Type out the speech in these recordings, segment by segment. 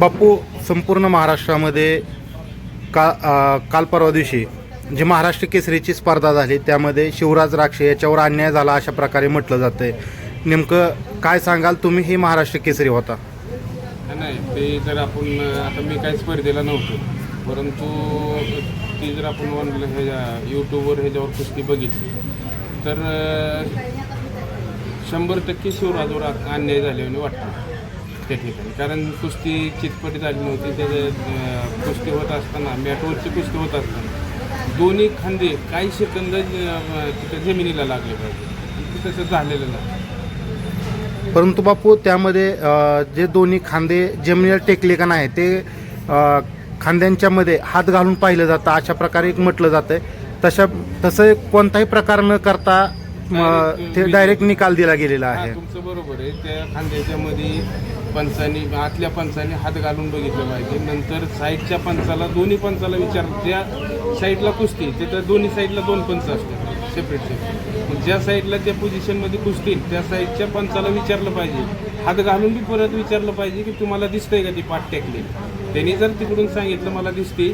बापू संपूर्ण महाराष्ट्रामध्ये का काल परवा दिवशी जी महाराष्ट्र केसरीची स्पर्धा झाली त्यामध्ये शिवराज राक्षे याच्यावर अन्याय झाला अशा प्रकारे म्हटलं जातंय. नेमकं काय सांगाल? तुम्ही ही महाराष्ट्र केसरी होता. नाही ते जर आपण आता मी काही स्पर्धेला नव्हतो. परंतु ती जर आपण ऑनलाईन ह्याच्या यूट्यूबवर ह्याच्यावर कुस्ती बघितली तर शंभर टक्के शिवराजवर अन्याय झाल्याने वाटतं. त्या ठिकाणी. कारण कुस्ती चितपट झाली नव्हती त्याच्या कुस्ती होत असताना मॅटवरची कुस्ती होत असताना दोन्ही खांदे काही सेकंद तिथं तिथे जमिनीला लागले पाहिजे. तसं झालेलं नाही. परंतु बापू त्यामध्ये जे दोन्ही खांदे जमिनीला टेकले का नाही ते खांद्यांच्यामध्ये खांद्यांच्या मध्ये हात घालून पाहिलं जातं अशा प्रकारे म्हटलं जातं तशा तसं कोणताही प्रकार न करता ते डायरेक्ट निकाल दिला गेलेला आहे. तुमचं बरोबर आहे. त्या खांद्याच्या मध्ये पंचांनी आतल्या पंचांनी हात घालून बघितलं पाहिजे. नंतर साईडच्या पंचाला दोन्ही पंचाला विचार. ज्या साईडला कुस्ती तिथं दोन्ही साईडला दोन पंच असतात. सेपरेट सेपरेट ज्या साईडला त्या पोझिशनमध्ये कुस्तील त्या साईडच्या पंचाला विचारलं पाहिजे. हात घालून बी परत विचारलं पाहिजे की तुम्हाला दिसतंय का ती पाठ टेकली? त्यांनी जर तिकडून सांगितलं मला दिसते.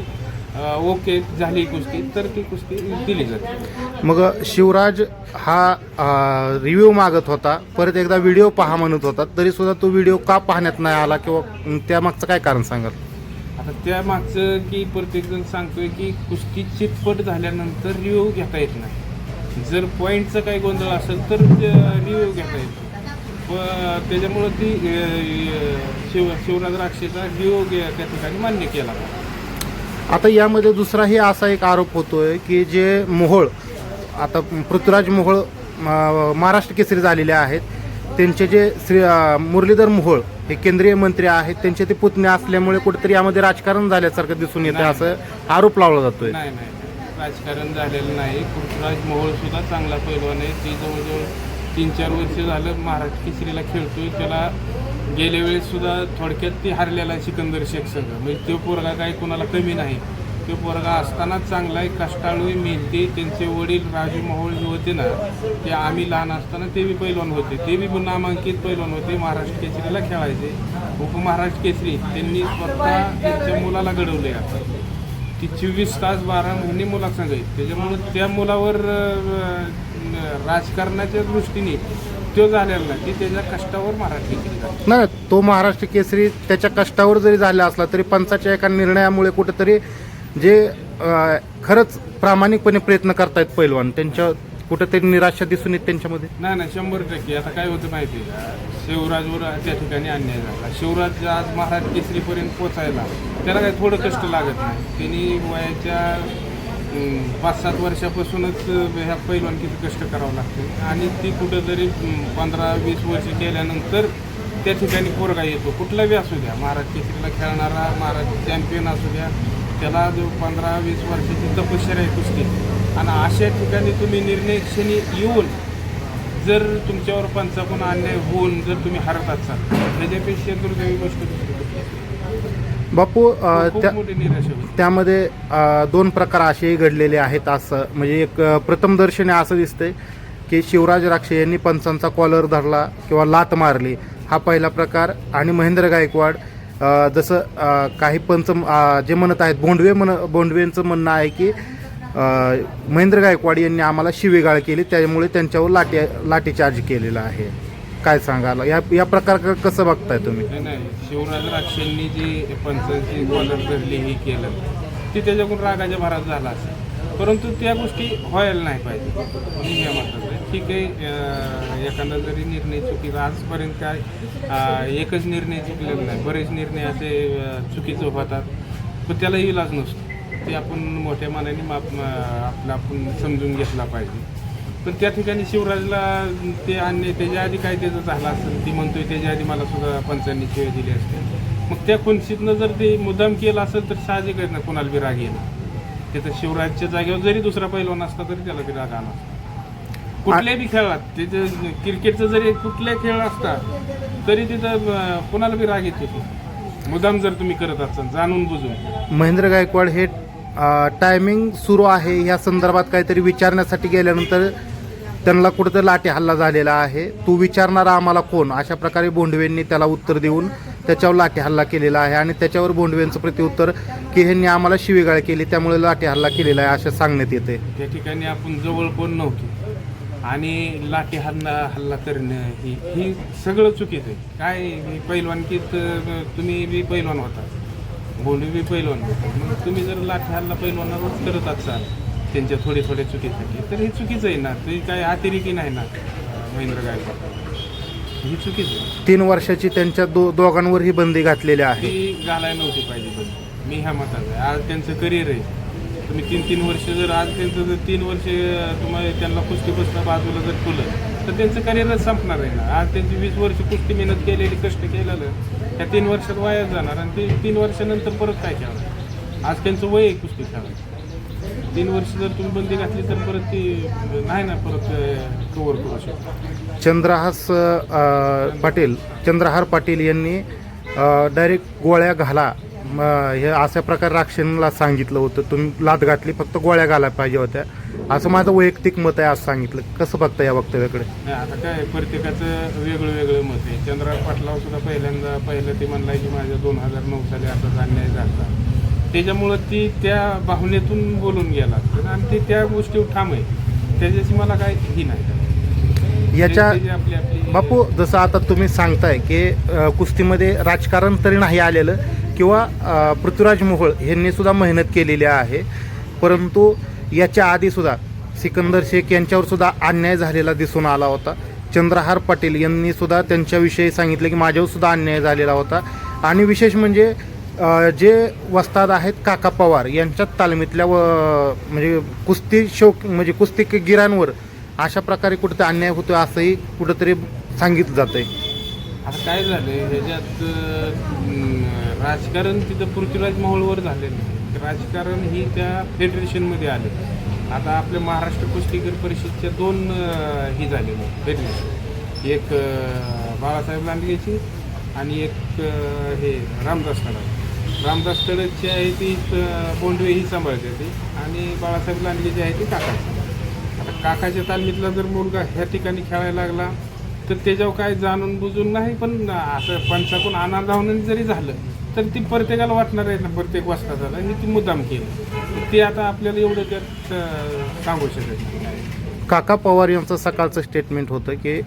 ओके झाली कुस्ती तर ती कुस्ती दिली जाते. मग शिवराज हा रिव्ह्यू मागत होता परत एकदा व्हिडिओ पहा म्हणत होता तरी सुद्धा तो व्हिडिओ का पाहण्यात नाही आला किंवा त्यामागचं काय कारण सांगाल? आता त्या मागचं की प्रत्येकजण सांगतोय की कुस्ती चितपट झाल्यानंतर रिव्ह्यू घेता येत नाही. जर पॉईंटचा काही गोंधळ असेल तर रिव्ह्यू घेता येतो प- त्याच्यामुळं ती शिव शिवराज राक्षेचा रिव्ह्यू त्या ठिकाणी मान्य केला. आता यामध्ये दुसराही असा एक आरोप होतोय की जे मोहोळ आता पृथ्वीराज मोहोळ महाराष्ट्र केसरी झालेले आहेत. त्यांचे जे श्री मुरलीधर मोहोळ हे केंद्रीय मंत्री आहेत त्यांचे ते पुतणे असल्यामुळे कुठेतरी यामध्ये राजकारण झाल्यासारखं दिसून येतं. असं आरोप लावला जातोय. नाही नाही राजकारण झालेलं नाही. पृथ्वीराज मोहोळ सुद्धा चांगला पैलवान आहे. ती जवळजवळ तीन चार वर्ष झालं महाराष्ट्र केसरीला खेळतोय. त्याला गेल्या वेळेस सुद्धा थोडक्यात ती हारलेला आहे सिकंदर शेख संघ म्हणजे तो पोरगा काही कोणाला कमी नाही. तो पोरगा असतानाच चांगला आहे कष्टाळू मेहनती त्यांचे वडील राजू मोहोळ जे होते ना ते आम्ही लहान असताना ते बी पैलवान होते. ते बी नामांकित पैलवान होते. महाराष्ट्र केसरीला खेळायचे. उपमहाराष्ट्र केसरी त्यांनी स्वतः त्यांच्या मुलाला घडवले आता. ती चोवीस तास बारा महिने मुलाला सांगायची त्याच्यामुळं त्या मुलावर राजकारणाच्या दृष्टीने तो झालेला नाही ती त्याच्या कष्टावर महाराष्ट्र केसरी झाली नाही तो महाराष्ट्र केसरी त्याच्या कष्टावर जरी झाला असला तरी पंचाच्या एका निर्णयामुळे कुठेतरी जे अ, खरंच प्रामाणिकपणे प्रयत्न करतायत पैलवान त्यांच्या कुठेतरी निराशा दिसून येत त्यांच्यामध्ये? नाही नाही शंभर टक्के. आता काय होतं माहिती आहे का? शिवराजवर त्या ठिकाणी अन्याय झाला. शिवराज आज महाराज केसरीपर्यंत पोचायला त्याला काही थोडं कष्ट लागत नाही. त्यांनी वयाच्या पाच सात वर्षापासूनच ह्या ह्या पैलवानकीचं कष्ट करावं लागतं. आणि ती कुठंतरी पंधरा वीस वर्ष केल्यानंतर त्या ठिकाणी पोरगा येतो. कुठलाही असू द्या महाराज केसरीला खेळणारा महाराज चॅम्पियन असू द्या त्याला जो पंधरा वीस वर्षाची तपश्चर्या आहे कुस्ती. आणि अशा ठिकाणी तुम्ही निर्णय क्षणी येऊन जर तुमच्यावर पंचावन्न अन्याय होऊन जर तुम्ही हरत असाल त्याच्यापेक्षा दुर्दैवी गोष्ट बापू अ, खूप त्या मोठी निराशा होती. त्यामध्ये अ, दोन प्रकार असेही घडलेले आहेत असं. म्हणजे एक अ, प्रथमदर्शनी असं दिसतंय की शिवराज राक्षे यांनी पंचांचा कॉलर धरला किंवा लात मारली. हा पहिला प्रकार. आणि महेंद्र गायकवाड अ, जसं अ, काही पंच अ, जे म्हणत आहेत बोंडवे म्हण बोंडवेंचं म्हणणं आहे की अ, महेंद्र गायकवाड यांनी आम्हाला शिवेगाळ केली. त्यामुळे त्यांच्यावर लाठी लाठीचार्ज केलेला आहे. काय सांगाल? या या प्रकार कसं बघताय तुम्ही? नाही नाही. शिवराज राक्षेंनी जी पंचांची कॉलर धरली हे केलं ती त्याच्याकडून रागाच्या भरात झाला असेल. परंतु त्या गोष्टी व्हायला नाही पाहिजे. म्हणून मी म्हणतो आहे, ठीक आहे अं, एखादा जरी निर्णय चुकीचा आजपर्यंत काय अं, एकच निर्णय चुकलेला नाही. बरेच निर्णय असे अं, चुकीचे होतात. पण त्याला इलाज नसतो. ते आपण मोठ्या मानाने माप आपलं आपण समजून घेतला पाहिजे. पण त्या ठिकाणी शिवराजला ते आणणे त्याच्या आधी काय त्याचं झालं असेल ती म्हणतोय त्याच्या आधी मला सुद्धा पंचांनी शिवाय दिली असते मग त्या खुनशीतनं जर ते मुद्दाम केलं असेल तर साहजिक आहे ना कोणाला बी राग येईल तिथं शिवराजच्या जागेवर जरी दुसरा पैलवान असता तरी त्याला बी राग आला कुठल्याही बी खेळात तिथं क्रिकेटचं जरी कुठल्या खेळ असता तरी तिथं कुणाला कोणाला बी राग येत होतो. मुद्दाम जर तुम्ही करत असाल जाणून बुजून. महेंद्र गायकवाड हे टायमिंग सुरू आहे. या संदर्भात काहीतरी विचारण्यासाठी गेल्यानंतर त्यांना कुठेतरी लाठी हल्ला झालेला आहे. तू विचारणारा आम्हाला कोण? अशा प्रकारे बोंडवेंनी त्याला उत्तर देऊन त्याच्यावर लाठी हल्ला केलेला आहे आणि त्याच्यावर बोंडवेंचं प्रत्युत्तर की ह्यांनी आम्हाला शिवीगाळ केली त्यामुळे लाठी हल्ला केलेला आहे असं सांगण्यात येते त्या ठिकाणी आपण जवळ कोण नव्हतो. आणि लाठी हल्ला हल्ला करणं ही ही सगळं चुकीचं आहे. काय पहिलवान पैलवानकीत तुम्ही बी पैलवान होता. बोलू बी पैलवान होता. मग तुम्ही जर लाठी हल्ला पैलवानावरच करत असाल त्यांच्या थोडे थोड्या चुकीसाठी. तर हे चुकीचं आहे ना ते काय अतिरेकी नाही ना महेंद्र गायकवाड. ही चुकीचं आहे. तीन वर्षाची त्यांच्या दो दोघांवरही बंदी घातलेली आहे. ती घालायला नव्हती पाहिजे पण मी ह्या मतात आहे. आज त्यांचं करिअर आहे. तुम्ही तीन तीन वर्ष जर आज त्यांचं जर तीन वर्ष तुम्हाला त्यांना कुस्तीपासून बाजूला जर ठेवलं तर त्यांचं करिअरच संपणार आहे ना. आज त्यांची वीस वर्ष कुस्ती मेहनत केलेली कष्ट केलेलं त्या तीन वर्षात वायाच जाणार आणि ते तीन वर्षानंतर परत काय खेळणार? आज त्यांचं वय आहे कुस्ती खेळायचं तीन वर्ष जर तुम्ही बंदी घातली तर परत ती नाही ना परत कव्हर करू शकतो. चंद्रहास अ, पाटील चंद्रहार पाटील यांनी डायरेक्ट गोळ्या घाला. म, हे अशा प्रकारे राक्षणला सांगितलं होतं. तुम्ही लात घातली फक्त गोळ्या घालायला पाहिजे होत्या. असं माझं वैयक्तिक मत आहे असं सांगितलं. कसं बघता या वक्तव्याकडे? नाही आता काय प्रत्येकाचं वेगळं वेगळं मत आहे. चंद्रराव पाटलाव सुद्धा पहिल्यांदा पहिलं ते म्हणलाय की माझ्या दोन हजार नऊ साली असाच अन्याय झाला. त्याच्यामुळं ती त्या भावनेतून बोलून गेला. आणि ते त्या गोष्टीवर ठाम आहे. त्याच्याशी मला काय ही नाही. याच्या बापू जसं आता तुम्ही सांगताय की कुस्तीमध्ये राजकारण तरी नाही आलेलं किंवा पृथ्वीराज मोहोळ यांनी सुद्धा मेहनत केलेली आहे. परंतु याच्या आधी सुद्धा सिकंदर शेख यांच्यावर सुद्धा अन्याय झालेला दिसून आला होता. चंद्रहार पाटील यांनी सुद्धा त्यांच्याविषयी सांगितलं की माझ्यावर सुद्धा अन्याय झालेला होता. आणि विशेष म्हणजे जे वस्ताद आहेत काका पवार यांच्यात तालमीतल्या व म्हणजे कुस्ती शौक म्हणजे कुस्ती गिरांवर अशा प्रकारे कुठं अन्याय होतो असंही कुठंतरी सांगितलं जातंय. आता काय झालं ह्याच्यात अं, राजकारण तिथं पृथ्वीराज मोहोळवर झालेलं आहे. राजकारण ही त्या फेडरेशनमध्ये आले. आता आपल्या महाराष्ट्र कुस्तीगीर परिषदच्या दोन अं, ही झालेले फेडरेशन. एक अं, बाळासाहेब लांडगेची आणि एक अं, हे रामदास तळस रामदास तळसची आहे ती बोंडवे ही सांभाळते ती. आणि बाळासाहेब लांडगे जी आहे ती काका आता काकाच्या तालमीतला जर मुलगा ह्या ठिकाणी खेळायला लागला तर त्याच्यावर काय जाणून बुजून नाही पण असं पंचाकून आनंदावनं जरी झालं तर ती प्रत्येकाला वाटणार आहे ना प्रत्येक वाजता झालं मी ती मुद्दाम केलं. ते आता आपल्याला एवढं त्यात सांगू शकत काका पवार यांचं सकाळचं स्टेटमेंट होतं की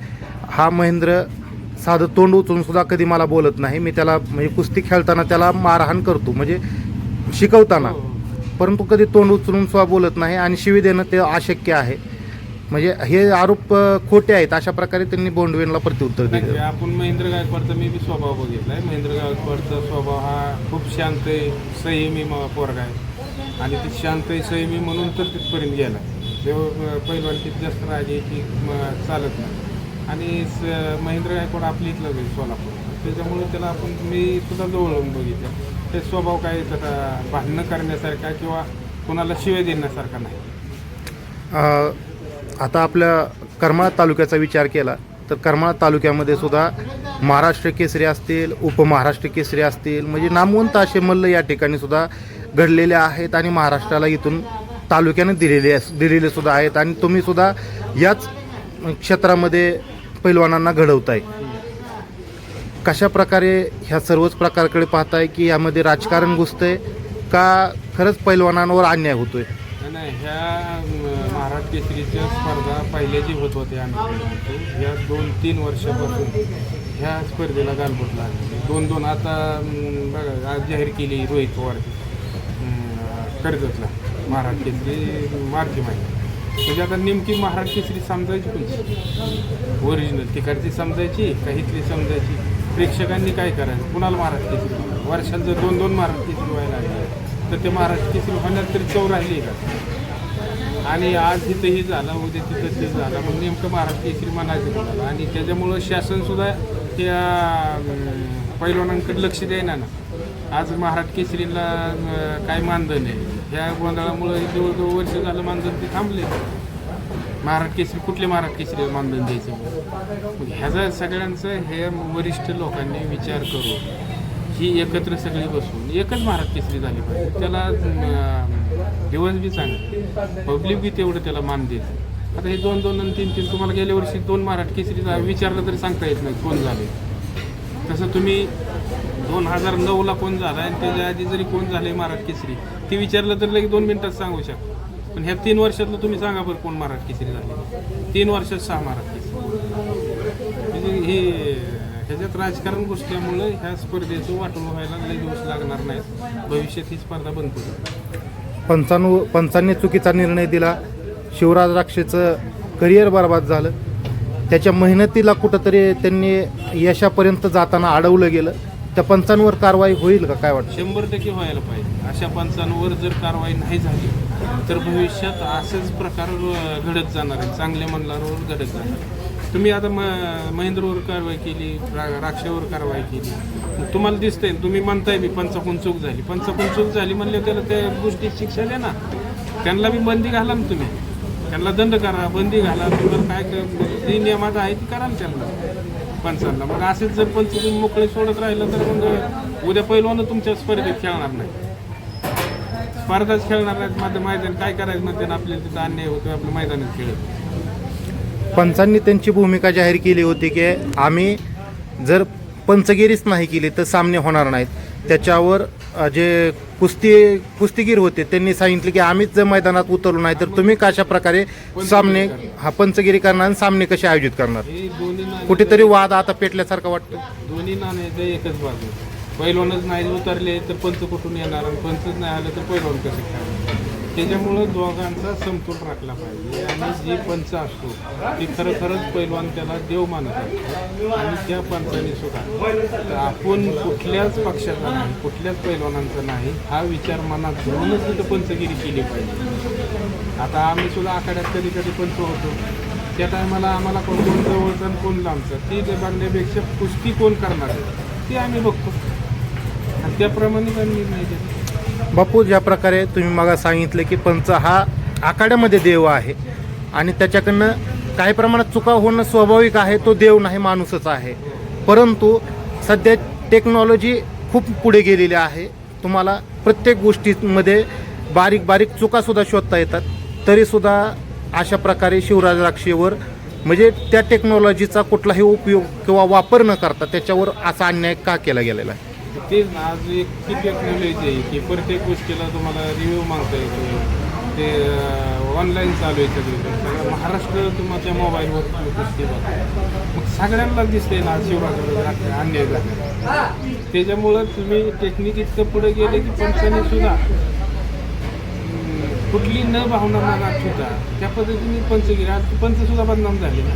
हा महेंद्र साधं तोंड उचलून सुद्धा कधी मला बोलत नाही. मी त्याला म्हणजे कुस्ती खेळताना त्याला मारहाण करतो. म्हणजे शिकवताना. परंतु कधी तोंड उचलून सुद्धा बोलत नाही आणि शिवी देणं ते अशक्य आहे. म्हणजे हे आरोप खोटे आहेत. अशा प्रकारे त्यांनी बोंडवेनला प्रत्युत्तर दिलं. आपण महेंद्र गायकवाडचा मी बी स्वभाव बघितलाय. महेंद्र गायकवाडचा स्वभाव हा खूप शांत आहे संयमी म- पोरगा आहे. आणि ते शांत आहे संयमी म्हणून तर तिथपर्यंत गेला तेव्हा पहिलवानकीत जास्त राजायची चालत नाही. आणि स- महेंद्र गायकवाड आपली इथलं होईल सोलापूर. त्याच्यामुळे त्याला आपण मी सुद्धा जवळून बघितलं. ते स्वभाव काय त्याचा? भांडणं करण्यासारखा किंवा कोणाला शिवाय देण्यासारखा नाही. आता आपल्या करमाळा तालुक्याचा विचार केला तर करमाळा तालुक्यामध्ये सुद्धा महाराष्ट्र केसरी असतील उपमहाराष्ट्र केसरी असतील म्हणजे नामवंत असे मल्ल या ठिकाणी सुद्धा घडलेले आहेत आणि महाराष्ट्राला इथून तालुक्याने दिलेले दिलेले सुद्धा आहेत. आणि तुम्ही सुद्धा याच क्षेत्रामध्ये पैलवानांना घडवताय. कशा प्रकारे ह्या सर्वच प्रकारकडे पाहताय की यामध्ये राजकारण घुसतंय का खरंच पैलवानांवर अन्याय होतोय? नाही, ह्या महाराष्ट्र केसरीच्या स्पर्धा पहिल्या जी होत होत्या आम्ही ह्या दोन तीन वर्षापासून ह्या स्पर्धेला गालबोटला दोन दोन आता बघा आज जाहीर केली रोहित पवार कर्जतला. महाराष्ट्र केसरी मार्च महिन्यात. म्हणजे आता नेमकी महाराष्ट्र केसरी समजायची कोणती ओरिजिनल तिकडची समजायची का इथली समजायची. प्रेक्षकांनी काय करायचं? कुणाला महाराष्ट्र केसरी? वर्षात जर दोन दोन महाराष्ट्र केसरी व्हायला लागले. तर ते महाराष्ट्र केसरी होण्यात तरी चव राहिली का? आणि आज इथं हे झालं उद्या तिथं ते झालं मग नेमकं महाराष्ट्र केसरी म्हणायचं कोणाला? आणि त्याच्यामुळं शासनसुद्धा त्या पैलवानांकडे लक्ष द्यायना ना. आज महाराष्ट्र केसरीला काय मानधन आहे? ह्या गोंधळामुळं जवळजवळ वर्ष झालं मानधन ते थांबले. महाराज केसरी कुठले महाराज केसरी मानधन द्यायचं? मग ह्याचा सगळ्यांचं हे वरिष्ठ लोकांनी विचार करून ही एकत्र सगळी बसून एकच महाराज केसरी झाली पाहिजे. त्याला दिवस बी चांगले. पब्लिक बी तेवढं त्याला मान देते आता हे दोन दोन आणि तीन तीन तुम्हाला गेल्या वर्षी दोन महाराज केसरी झा- विचारलं तरी सांगता येत नाही कोण झाले. तसं तुम्ही दोन हजार नऊला कोण झाला आणि त्याच्या आधी जरी कोण झाले महाराज केसरी ते विचारलं तर लगेच दोन मिनिटात सांगू शकतो पण ह्या तीन वर्षातलं तुम्ही सांगा बरं कोण महाराज केसरी झाले. तीन वर्षात सहा महाराज केसरी. म्हणजे हे ह्याच्यात राजकारण गोष्टीमुळे ह्या स्पर्धेचं वाटून व्हायला लई दिवस लागणार नाहीत. भविष्यात ही स्पर्धा बंद पडेल पंचाण्णव पंचांनी चुकीचा निर्णय दिला. शिवराज राक्षेचं करिअर बर्बाद झालं. त्याच्या मेहनतीला कुठंतरी त्यांनी यशापर्यंत जाताना अडवलं गेलं. त्या पंचांवर कारवाई होईल का? काय वाटतं? शंभर टक्के व्हायला पाहिजे. अशा पंचांवर जर कारवाई नाही झाली तर भविष्यात असेच प्रकार घडत जाणार आहे चांगल्या मंडळांवर घडत जाणार तुम्ही आता म महेंद्रवर कारवाई केली रा राक्षावर कारवाई केली. तुम्हाला दिसतंय तुम्ही म्हणताय मी पंचाकून चूक झाली. पंचाकून चूक झाली म्हणले त्याला त्या गोष्टी शिक्षा द्या ना. त्यांना बी बंदी घाला ना तुम्ही. त्यांना दंड करा बंदी घाला. तुम्हाला काय जी नियमात आहे ती करा ना त्यांना. पंचांना मग असेच जर पंच तुम्ही मोकळे सोडत राहिलं तर मग उद्या पहिलवानं तुमच्या स्पर्धेत खेळणार नाही. स्पर्धाच खेळणार नाहीत. माझं मैदान काय करायचं मग त्यांना आपल्याला तिथं अन्याय होतो आपल्या मैदानात खेळत पंचांनी त्यांची भूमिका जाहीर केली होती की आम्ही जर पंचगिरीच नाही केली तर सामने होणार नाहीत. त्याच्यावर जे कुस्ती कुस्तीगीर होते त्यांनी सांगितले की आम्हीच जर मैदानात उतरलो नाही तर तुम्ही कशा प्रकारे सामने हा पंचगिरी करणार आणि सामने कसे आयोजित करणार? कुठेतरी वाद आता पेटल्यासारखं वाटतं. दोन्ही नाण्याचं एकच बाजू पहिलवानच नाही उतरले तर पंच कुठून येणार? आणि पंचच नाही आलं तर पहिलवान कसं खेळणार? त्याच्यामुळं दोघांचा समतोल राखला पाहिजे. आणि जे पंच असतो ते खरं खरंच पैलवान त्याला देव मानत असतो आणि त्या पंचाने सुद्धा. तर आपण कुठल्याच पक्षाचा नाही कुठल्याच पैलवानांचा नाही हा विचार मनात घेऊनच तिथं पंचगिरी केली पाहिजे. आता आम्ही सुद्धा आखाड्यात कधी कधी पंच होतो. त्या टायमाला आम्हाला कोण कोण जवळचं आणि कोण लांबचं ती ते बघण्यापेक्षा कुस्ती कोण करणार ते आम्ही बघतो. आणि त्याप्रमाणे आम्ही निर्णय घेतो बापू ज्या प्रकारे तुम्ही मला सांगितलं की पंच हा आखाड्यामध्ये देव आहे आणि त्याच्याकडनं काही प्रमाणात चुका होणं स्वाभाविक आहे तो देव नाही माणूसच आहे. परंतु सध्या टेक्नॉलॉजी खूप पुढे गेलेली आहे. तुम्हाला प्रत्येक गोष्टीमध्ये बारीक बारीक चुकासुद्धा शोधता येतात. तरीसुद्धा अशा प्रकारे शिवराज राक्षेवर म्हणजे त्या टेक्नॉलॉजीचा कुठलाही उपयोग किंवा वापर न करता त्याच्यावर असा अन्याय का केला गेलेला आहे? तेच ना आज एक ती टेक्नॉलॉजी आहे की प्रत्येक गोष्टीला तुम्हाला रिव्ह्यू मागता येतो ते ऑनलाईन चालू आहे सगळीकडे. सगळं महाराष्ट्र तुमच्या मोबाईलवर गोष्टी बघा मग सगळ्यांना दिसते ना शिवराज अन्याय झाला त्याच्यामुळं तुम्ही टेक्निक इतकं पुढे गेले की पंचाने सुद्धा कुठली न भावना मनात सुद्धा त्या पद्धतीने पंचगिरी आज पंच सुद्धा बदनाम झाले ना.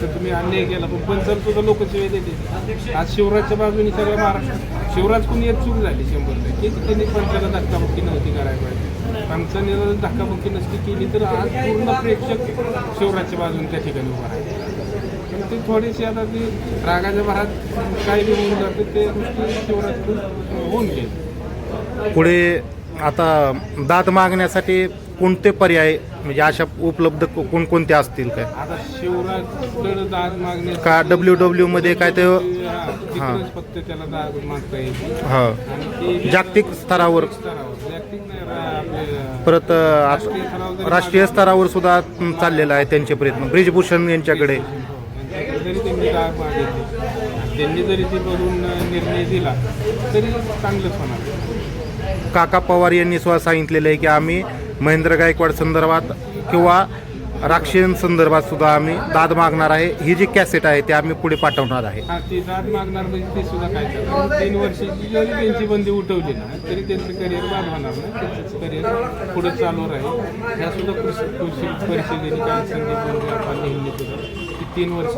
तर तुम्ही अन्याय केला. पण पंचाला सुद्धा लोक देते आज शिवराजच्या बाजूने सगळ्या महाराष्ट्र शिवराज कोणी एक चूक झाली शंभर टक्के की त्यांनी पंचाला धक्काबुक्की नव्हती करायला पाहिजे. पंचाने जर धक्काबुक्की नसती केली तर आज पूर्ण प्रेक्षक शिवराजच्या बाजूने त्या ठिकाणी उभा राहिले. पण ते थोडीशी आता ती रागाच्या भरात काही बी होऊन जाते ते गोष्टी शिवराज होऊन गेले. पुढे आता दाद मागण्यासाठी कोणते पर्याय म्हणजे अशा उपलब्ध कोणकोणते असतील काय? आता शिवराजकडे दाद मागणे का डब्ल्यू डब्ल्यू मध्ये काय ते हा, तिकडंच फक्त त्याला दाद मागता येईल. हा. जागतिक स्तरावर. परत राष्ट्रीय स्तरावर सुद्धा चाललेला आहे त्यांचे प्रयत्न. ब्रिजभूषण यांच्याकडे. मागितले त्यांनी जरी ते बघून निर्णय दिला तरी चांगलंच होणार. काका पवार यांनी सुद्धा सांगितलेलं आहे की आम्ही महेंद्र गायकवाड संदर्भात किंवा राक्षीय संदर्भात सुद्धा आम्ही दाद मागणार आहे. ही जी कॅसेट आहे ती आम्ही पुढे पाठवणार आहे. हा ते दाद मागणार म्हणजे ते सुद्धा काय करणार? तीन वर्षाची जरी त्यांची बंदी उठवली ना तरी त्यांचं करिअर बाद होणार त्यांचं करिअर पुढे चालू राहील. ह्या सुद्धा कृषी कृषी परिषदेने काय सुद्धा तीन वर्ष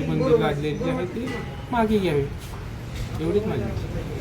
बंदी लागलेली आहे ती मागे घ्यावी. एवढीच माझी